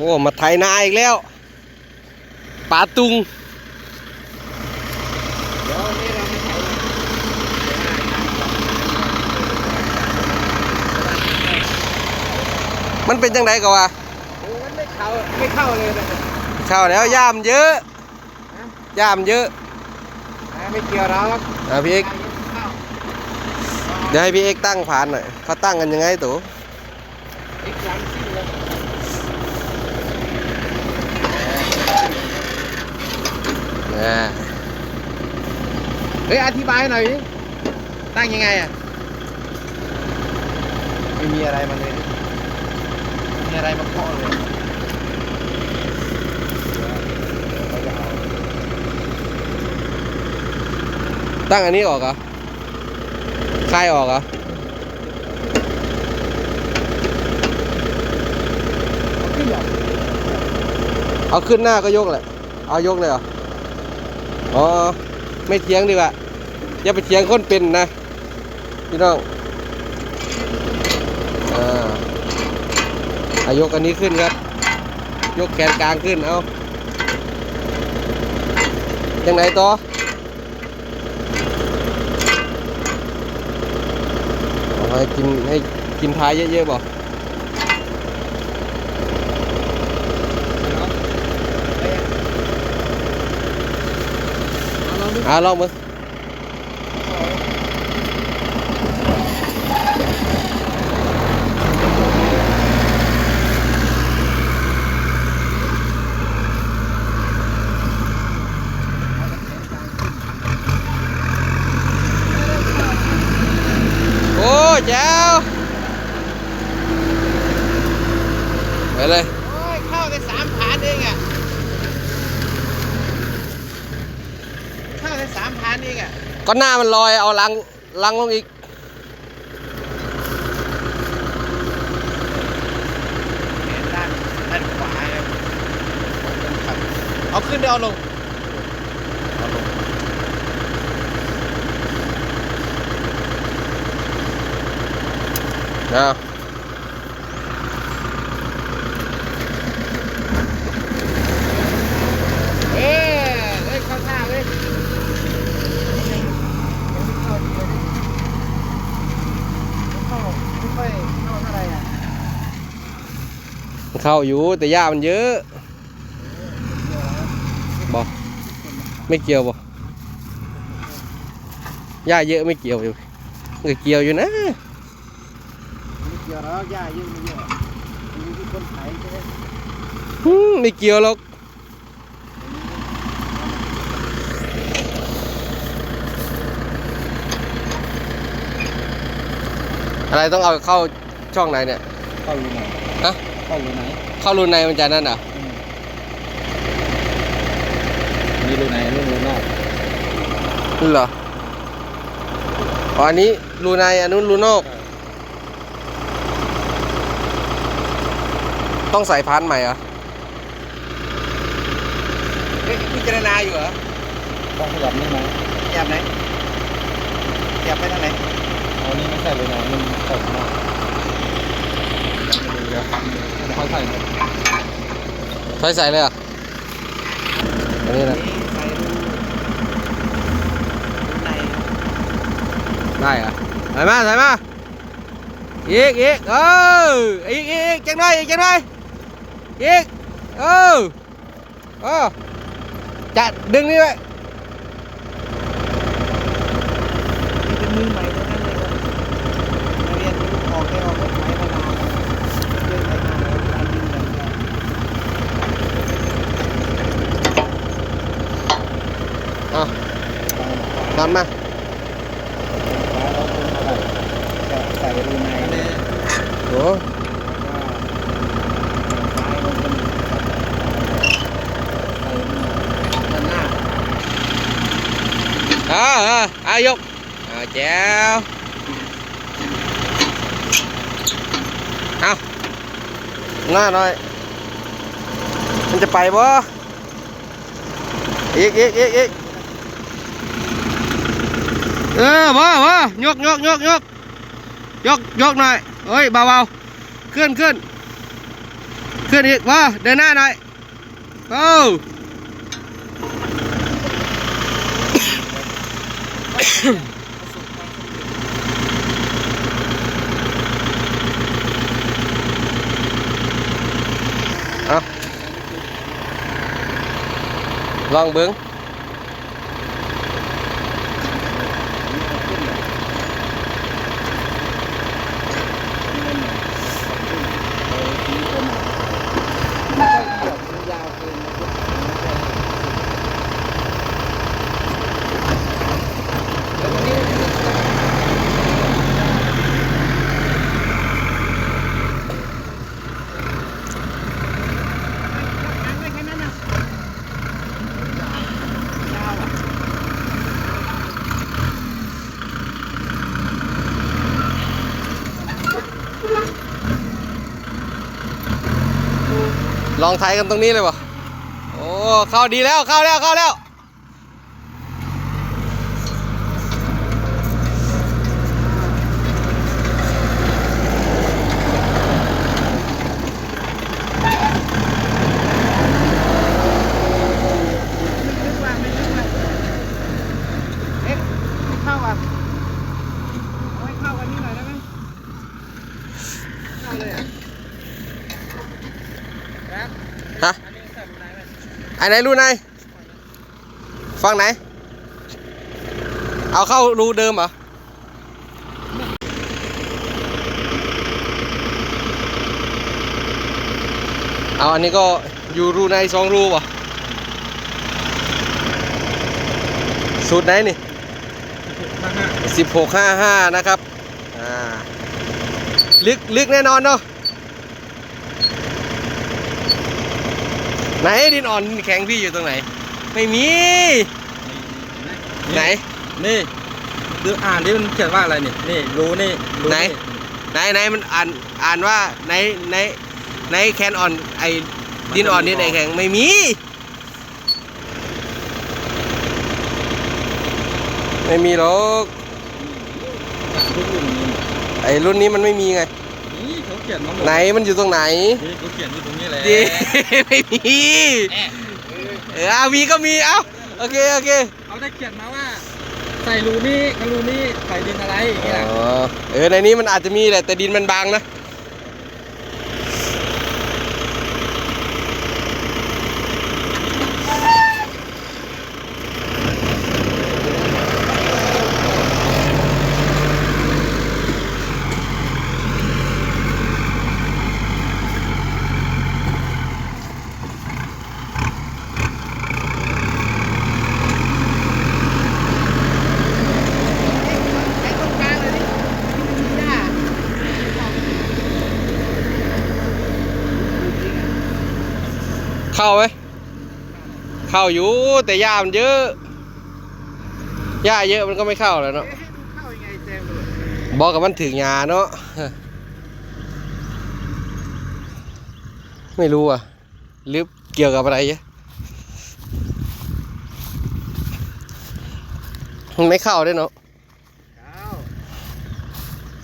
โอ้มาไถนาอีกแล้วปลาตุงเดี๋ยวนี้เราไม่ใช้มันเป็นจังไดก็ว่าโอ้มันไม่เข้าไม่เข้าเลยนะเข้าแล้วย่ามเยอะย่ามเยอะไม่เกี่ยวเราหรอกอะพี่เอกเข้าเดี๋ยวให้พี่เอกตั้งผ่านหน่อยเขาตั้งกันยังไงตู่อีกหลังซิ่งเลย อ่าเฮ้ยอธิบายหน่อยดิตั้งยังไงอะไม่มีอะไรมาเลยไม่มีอะไรมาเคาะเลยเราจะเอาตั้งอันนี้ออกเหรอคลายออกเหรอเอาขึ้นหรอเอาขึ้นหน้าก็ยกแหละ เอายกเลยเหรอ อ๋อ ไม่เถียงดีกว่าอย่าไปเถียงคนเป็นนะ พี่น้องอ่ายกอันนี้ขึ้นครับ ยกแขนกลางขึ้น เอายังไงต่อเอาให้กินให้กินพายเยอะๆบอก อาลองดูอ่าลองมือโอ้แจ้วไปเลย โอ้ยเข้าได้สามฐานเองอะเข้าได้สามฐานเองอะก็หน้ามันลอยเอาลังลังลงอีก แขนด้านด้านขวาครับครับเอาขึ้นเดี๋ยวเอาลงเอาลงนะ เอ๊ะเอ้ยเข้าท่าเลยยังไม่เข้าดีเลยดิไม่เข้าไม่ค่อยเข้าเท่าไหร่อะ มัน เข้าอยู่แต่หญ้ามันเยอะบอกไม่เกี่ยวบ่หญ้าเยอะไม่เกี่ยวอยู่มันก็เกี่ยวอยู่นะไม่เกี่ยวแล้วหญ้าเยอะไม่เยอะมีที่คนไถใช่ไหมอืมไม่เกี่ยวหรอกอะไรต้องเอาเข้าช่องไหนเนี่ย เข้าอยู่ไหนฮะ เข้าอยู่ไหนเข้ารูในมันจะนั่นอะมีรูไหนรูรูนอกนี่เหรออ๋ออันนี้รูในอันนู้นรูนอก ต้องใส่พานใหม่เหรอเฮ้ยพิจารณาอยู่เหรอต้องขยับนี่ไหมแยบไหนแยบไปทางไหนเอานี่ไม่ใช่เลยนะมันใส่มากเดี๋ยวค่อย ใส่หมดใส่ใส่เลยอะอันนี้นะได้อะใส่มาใส่มาอีกอีกเอออีกอีกจังหน่อยอีกจังหน่อยอีกเออเออจะดึงนี่ไว้มีเป็นมือใหม่ทั้งนั้นเลยครับมาเรียนรู้ออกได้ออกรถไถมานานแล้วเรื่องไถนาแล้วการดึงอย่างเดียว อะ นอนมาจะใส่รูในเลยโอ้ซ้ายลง เป็นใส่ด้านหน้าอ่าอ่าอายกอ่าแจ๋วเอาหน้าหน่อยมันจะไปบ่อีกอีกอีกอีกเออบ่บ่ยกยกยกยกยกยกหน่อยเฮ้ยเบาๆขึ้นขึ้นขึ้นอีกมาเดินหน้าหน่อยโอ้เอาลองเบิ้ง ยาวเกิน ลองไทยกันตรงนี้เลยวะโอ้เข้าดีแล้วเข้าแล้วเข้าแล้ว ลึกว่าไม่ลึกว่าเอ๊ะไม่เข้าอะเอาให้เข้ากันนิดหน่อยได้ไหมเข้าเลยอะนะ ฮะ อันนี้ใส่รูไหนไหม อัน ไหนรูไหนฟังไหน เอาเข้ารูเดิมเหรอเอาอันนี้ก็อยู่รูในสองรูป่ะสูตรไหนนี่สิบหกห้าห้านะครับ อ่า ลึกลึกแน่นอนเนาะ ไหนดินอ่อนดินแข็งพี่อยู่ตรงไหน ไม่มี ไหน นี่ดูอ่านดิมันเขียนว่าอะไรนี่นี่รู้นี่รู้ไหน ไหนไหนมันอ่านอ่านว่าไหนไหนไหนแคนอ่อนไอดินอ่อนดินไอแข็งไม่มีไม่มีหรอกทุกรุ่นนี้ไอรุ่นนี้มันไม่มีไงนี่ เขาเขียนมาหมดไหนมันอยู่ตรงไหนนี่เขาเขียนอยู่ตรงนี้แหละดีไม่มีเออเอามีก็มีเอ้าโอเคโอเคเขาได้เขียนมาว่า ใส่รูนี่กับรูนี่ใส่ดินอะไรอย่างเงี้ยอ๋อเออในนี้มันอาจจะมีแหละแต่ดินมันบางนะ ไอ้ตรงกลางเลยดิหญ้า เข้าไหมเข้าอยู่แต่หญ้ามันเยอะหญ้าเยอะมันก็ไม่เข้าแล้วเนาะเอ๊ะให้ดูเข้ายังไงแซมเลยบอกกับมันถึงยาเนาะไม่รู้อะหรือเกี่ยวกับอะไรเยอะมันไม่เข้าด้วยเนาะเข้า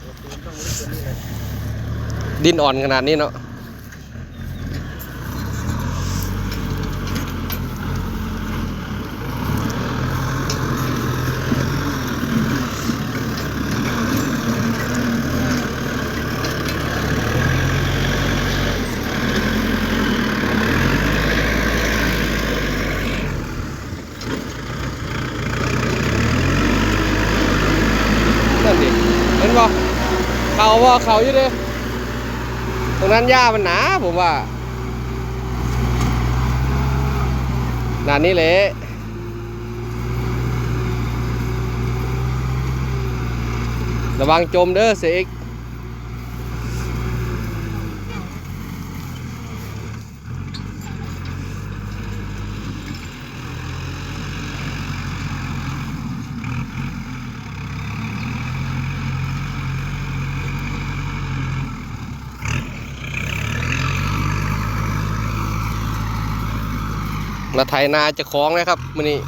โอ้โหต้องลึกกว่านี้เลยดินอ่อนขนาดนี้เนาะ นั่นดิ เห็นบ่ ว่าเขาอยู่เด้ตรงนั้นหญ้ามันหนาผมว่าหนานี้เละระวังจมเด้อเสก มาไถนาจะคล้องนะครับมันนี้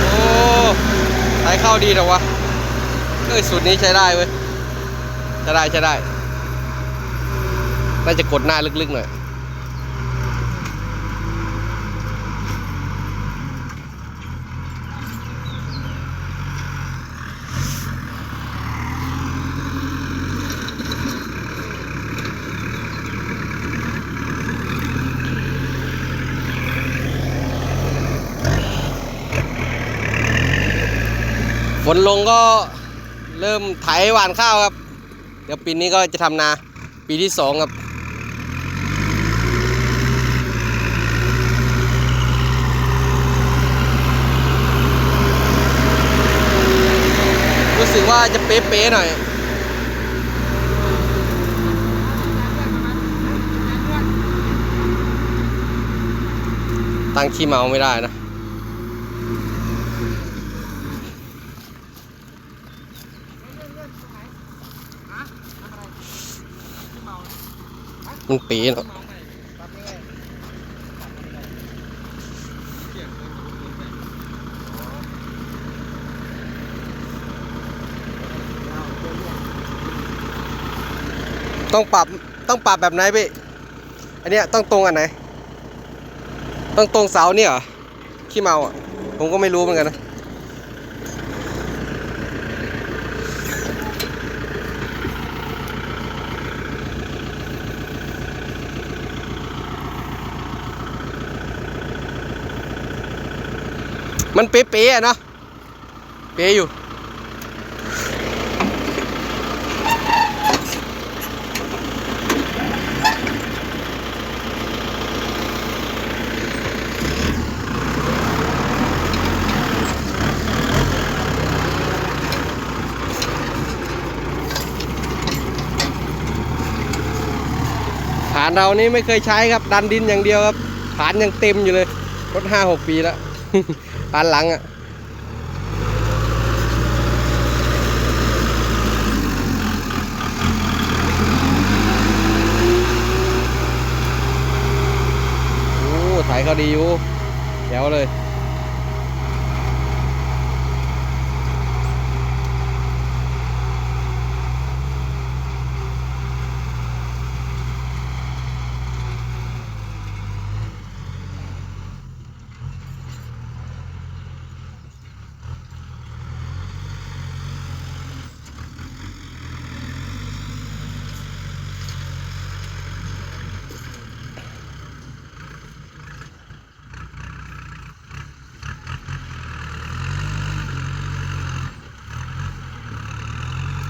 โอ้ไถเข้าดีแต่วะเอ้ยสูตรนี้ใช้ได้เว้ยใช้ได้ใช้ได้ น่าจะกดหน้าลึกๆหน่อย นลงก็เริ่มไถหว่านข้าวครับ เดี๋ยวปีนี้ก็จะทำนา ปีที่สองครับรู้สึกว่าจะเป๊ะๆหน่อย ตั้งขี้เมาไม่ได้นะ มันปีเนาะต้องปรับต้องปรับแบบไหนพี่ อันเนี้ยต้องตรงอันไหน ต้องตรงเสาเนี่ยเหรอขี้เมาอะ ผมก็ไม่รู้เหมือนกันนะ มันเป๊ะๆอะเนาะเป๊ะอยู่ ฐานเรานี่ไม่เคยใช้ครับ ดันดินอย่างเดียวครับ ฐานยังเต็มอยู่เลย รถห้าหกปีแล้ว ปานหลังอะโอ้ถ่ายเขาดีอยู่แจ๋วเลย อะ